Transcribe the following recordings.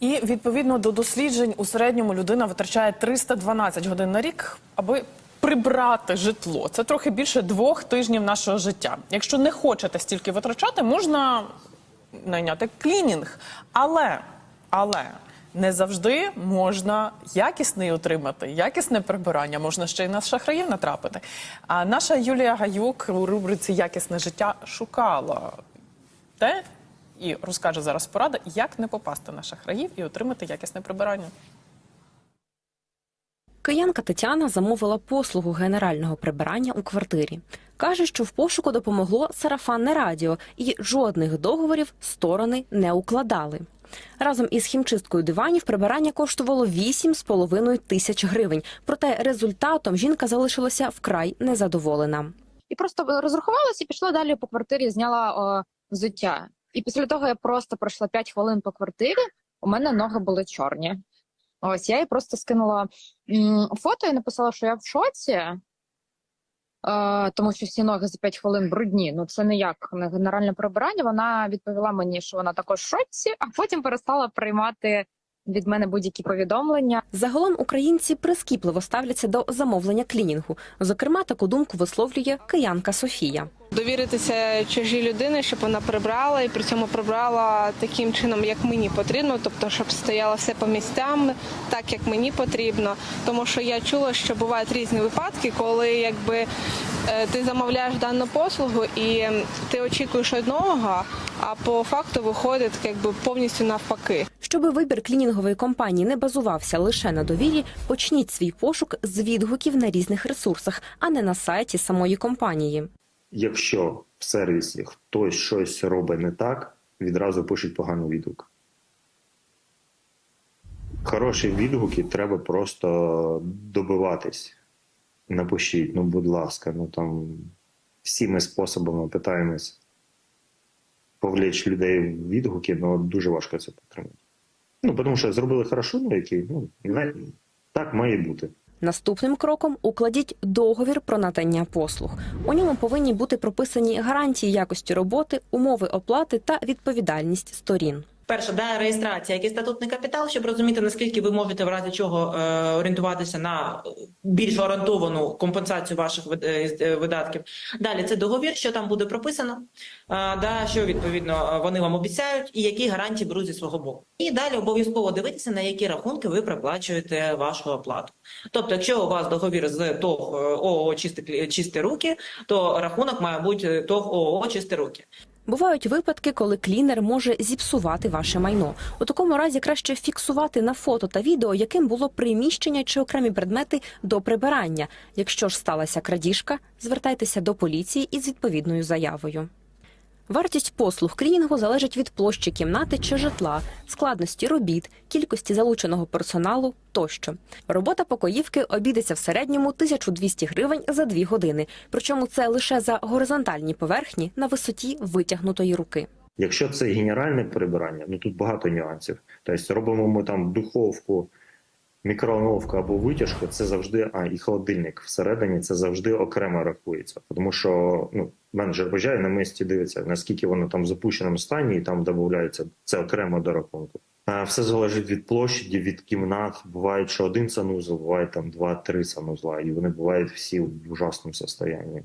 І відповідно до досліджень у середньому людина витрачає 312 годин на рік, аби прибрати житло. Це трохи більше двох тижнів нашого життя. Якщо не хочете стільки витрачати, можна найняти клінінг. Але, але не завжди можна якісний отримати, якісне прибирання, можна ще й на шахраїв натрапити. А наша Юлія Гаюк у рубриці Якісне життя шукала те і розкаже зараз порада, як не попасти на шахраїв і отримати якісне прибирання. Киянка Тетяна замовила послугу генерального прибирання у квартирі. Каже, що в пошуку допомогло сарафанне радіо, і жодних договорів сторони не укладали. Разом із хімчисткою диванів прибирання коштувало 8,5 тисяч гривень. Проте результатом жінка залишилася вкрай незадоволена. і просто розрахувалася і пішла далі по квартирі, зняла о, взуття. І після того я просто пройшла 5 хвилин по квартирі. У мене ноги були чорні. Ось я їй просто скинула фото і написала, що я в шоці, е, тому що всі ноги за 5 хвилин брудні. Ну це ніяк не генеральне прибирання. Вона відповіла мені, що вона також в шоці, а потім перестала приймати від мене будь-які повідомлення. Загалом українці прискіпливо ставляться до замовлення клінінгу. Зокрема, таку думку висловлює киянка Софія. довіритися чужій людині, щоб вона прибрала і при цьому прибрала таким чином, як мені потрібно, тобто щоб стояло все по місцям, так як мені потрібно. Тому що я чула, що бувають різні випадки, коли якби е, ти замовляєш дану послугу і ти очікуєш одного, а по факту виходить якби повністю навпаки. Щоби вибір клінінгової компанії не базувався лише на довірі, почніть свій пошук з відгуків на різних ресурсах, а не на сайті самої компанії. Якщо в сервісі хтось щось робить не так, відразу пишуть поганий відгук. Хороші відгуки треба просто добиватись. Напишіть, ну, будь ласка, ну там всіми способами питаємось повлечь людей в відгуки, але дуже важко це підтримати. Ну, тому що зробили хорошо, ну які, ну, так має бути. Наступним кроком укладіть договір про надання послуг. У ньому повинні бути прописані гарантії якості роботи, умови оплати та відповідальність сторін. Перше, да, реєстрація, який статутний капітал, щоб розуміти, наскільки ви можете в разі чого е, орієнтуватися на більш гарантовану компенсацію ваших е, е, видатків. Далі це договір, що там буде прописано, е, да, що відповідно вони вам обіцяють, і які гарантії беруть зі свого боку. І далі обов'язково дивитися, на які рахунки ви приплачуєте вашу оплату. Тобто, якщо у вас договір з ТОВ е, ООО «Чисті, чисті руки, то рахунок має бути ТОВ ООО «Чисті руки. Бувають випадки, коли клінер може зіпсувати ваше майно. У такому разі краще фіксувати на фото та відео, яким було приміщення чи окремі предмети до прибирання. Якщо ж сталася крадіжка, звертайтеся до поліції із відповідною заявою. Вартість послуг клінінгу залежить від площі кімнати чи житла, складності робіт, кількості залученого персоналу тощо. Робота покоївки обійдеться в середньому 1200 гривень за дві години. Причому це лише за горизонтальні поверхні на висоті витягнутої руки. Якщо це генеральне прибирання, ну тут багато нюансів. Тобто робимо ми там духовку, мікроволновку або витяжку, це завжди, а і холодильник всередині це завжди окремо рахується. Тому що ну, менеджер виїжджає на місці, дивиться, наскільки воно там в запущеному стані, і там додається це окремо до рахунку. Все залежить від площаді, від кімнат. Буває, що один санузел, буває там два-три санузла, і вони бувають всі в ужасному стані.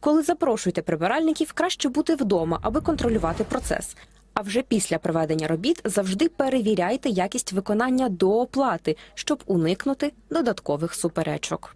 Коли запрошуєте прибиральників, краще бути вдома, аби контролювати процес. А вже після проведення робіт завжди перевіряйте якість виконання до оплати, щоб уникнути додаткових суперечок.